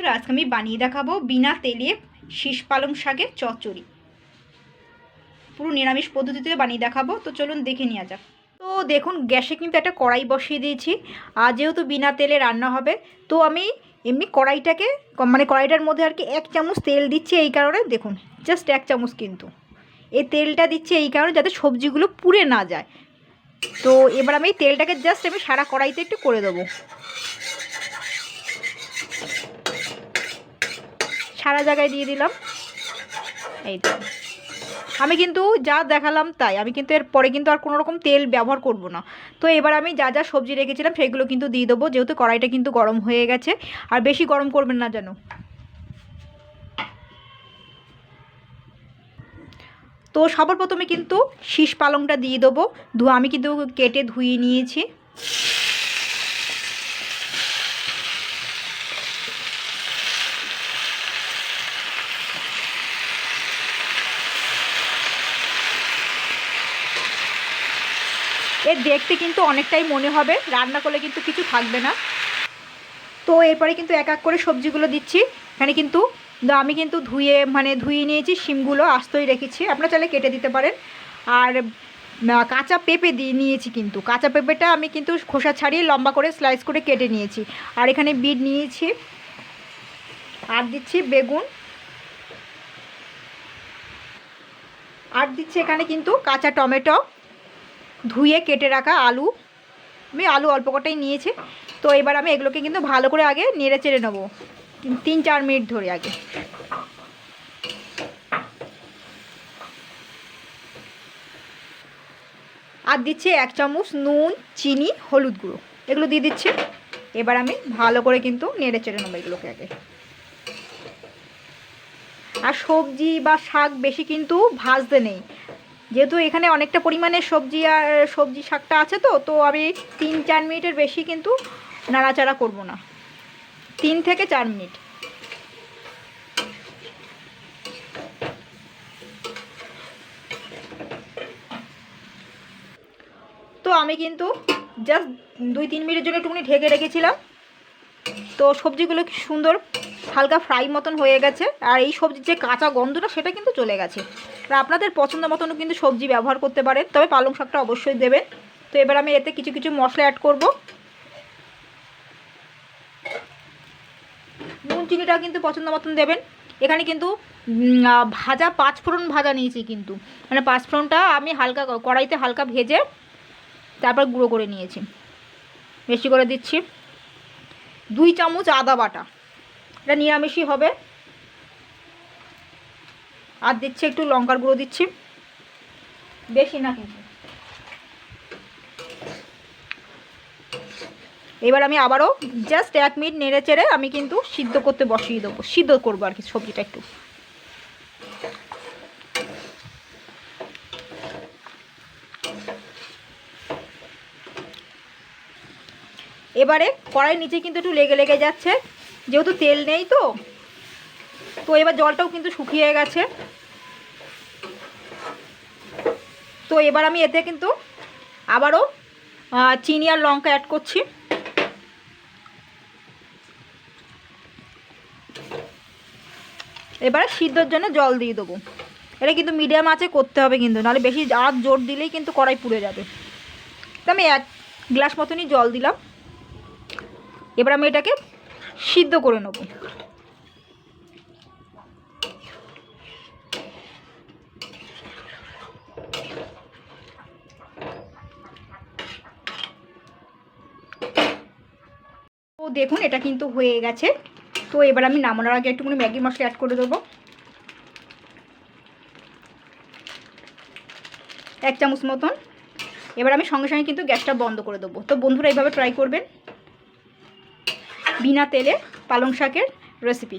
বন্ধুরা, আজকে আমি বানিয়ে দেখাবো বিনা তেলে শীষ পালং শাকের চচ্চড়ি। পুরো নিরামিষ পদ্ধতিতে বানিয়ে দেখাবো, তো চলুন দেখে নেওয়া যাক। তো দেখুন, গ্যাসে কিন্তু একটা কড়াই বসিয়ে দিয়েছি, আর যেহেতু বিনা তেলে রান্না হবে, তো আমি এমনি কড়াইটাকে মানে কড়াইটার মধ্যে আর কি এক চামচ তেল দিচ্ছি এই কারণে, দেখুন জাস্ট এক চামচ কিন্তু। এই তেলটা দিচ্ছি এই কারণে যাতে সবজিগুলো পুড়ে না যায়। তো এবার আমি তেলটাকে জাস্ট আমি সারা কড়াইতে একটু করে দেবো। সারা জায়গায় দিয়ে দিলাম। এই তো আমি কিন্তু যা দেখালাম তাই। আমি কিন্তু এর পরে কিন্তু আর কোনো রকম তেল ব্যবহার করব না। তো এবার আমি যা যা সবজি রেখেছিলাম সেগুলো কিন্তু দিয়ে দেবো। যেহেতু কড়াইটা কিন্তু গরম হয়ে গেছে। আর বেশি গরম করবেন না যেন। তো সবার প্রথমে কিন্তু শীষ পালংটা দিয়ে দেবো। ধু আমি কিন্তু কেটে ধুয়ে নিয়েছি। এর দেখতে কিন্তু অনেকটাই মনে হবে, রান্না করলে কিন্তু কিছু থাকবে না। তো এরপরে কিন্তু এক এক করে সবজিগুলো দিচ্ছি। এখানে কিন্তু আমি কিন্তু ধুয়ে মানে ধুয়ে নিয়েছি, শিমগুলো আস্তই রেখেছি। আপনারা চাইলে কেটে দিতে পারেন। আর কাঁচা পেঁপে দিয়ে নিয়েছি কিন্তু। কাঁচা পেঁপেটা আমি কিন্তু খোসা ছাড়িয়ে লম্বা করে স্লাইস করে কেটে নিয়েছি। আর এখানে বিট নিয়েছি। আর দিচ্ছি বেগুন। আর দিচ্ছি এখানে কিন্তু কাঁচা টমেটো। ধুয়ে কেটে রাখা আলু। আমি আলু অল্প কটাই নিয়েছি। তো এবার আমি এগুলোকে কিন্তু ভালো করে আগে নেড়ে চেড়ে নেব। তিন- চার মিনিট ধরে আগে। আর দিচ্ছে এক চামচ নুন, চিনি, হলুদ গুঁড়ো। এগুলো দিয়ে দিচ্ছে। এবার আমি ভালো করে কিন্তু নেড়ে চেড়ে নেব এগুলোকে আগে। আর সবজি বা শাক বেশি কিন্তু ভাজতে নেই। যেহেতু এখানে অনেকটা পরিমাণে সবজি আর সবজি শাকটা আছে তো তো আমি তিন চার মিনিটের বেশি কিন্তু নাড়াচাড়া করব না। তিন থেকে চার মিনিট। তো আমি কিন্তু জাস্ট দুই তিন মিনিটের জন্য একটুখানি ঢেকে রেখেছিলাম। তো সবজিগুলো কি সুন্দর, হালকা ফ্রাই মতন হয়ে গেছে। আর এই সবজির যে কাঁচা গন্ধটা, সেটা কিন্তু চলে গেছে। আর আপনাদের পছন্দ মতনও কিন্তু সবজি ব্যবহার করতে পারেন, তবে পালং শাকটা অবশ্যই দেবেন। তো এবার আমি এতে কিছু কিছু মশলা অ্যাড করব। নুন চিনিটা কিন্তু পছন্দ মতন দেবেন। এখানে কিন্তু ভাজা পাঁচফোড়ন ভাজা নিয়েছি কিন্তু। মানে পাঁচফোড়নটা আমি হালকা কড়াইতে হালকা ভেজে তারপর গুঁড়ো করে নিয়েছি। বেশি করে দিচ্ছি। দুই চামচ আদা বাটা। এটা নিরামিষই হবে। আর দিচ্ছি একটু লঙ্কার গুঁড়ো দিচ্ছি। বেশি না কিন্তু। এবার আমি আবারও জাস্ট এক মিনিট নেড়ে চেড়ে আমি কিন্তু সিদ্ধ করতে বসিয়ে দেবো। সিদ্ধ করব আর কি সবজিটা একটু। এবারে কড়াই নিচে কিন্তু একটু লেগে লেগে যাচ্ছে। যেহেতু তেল নেই তো তো এবার জলটাও কিন্তু শুকিয়ে গেছে। তো এবার আমি এতে কিন্তু আবারও চিনি আর লঙ্কা অ্যাড করছি। এবারে সিদ্ধর জন্য জল দিয়ে দেবো। এটা কিন্তু মিডিয়াম আছে করতে হবে কিন্তু, নাহলে বেশি আর জোর দিলেই কিন্তু কড়াই পুড়ে যাবে। তো আমি এক গ্লাস মতনই জল দিলাম। এবার আমি এটাকে সিদ্ধ করে নেব। তো দেখুন, এটা কিন্তু হয়ে গেছে। তো এবার আমি নামানোর আগে একটুখানি ম্যাগি মশলা অ্যাড করে দেবো। এক চামচ মতন। এবার আমি সঙ্গে সঙ্গে কিন্তু গ্যাসটা বন্ধ করে দেবো। তো বন্ধুরা, এইভাবে ট্রাই করবেন। বিনা তেলে পালং শাকের রেসিপি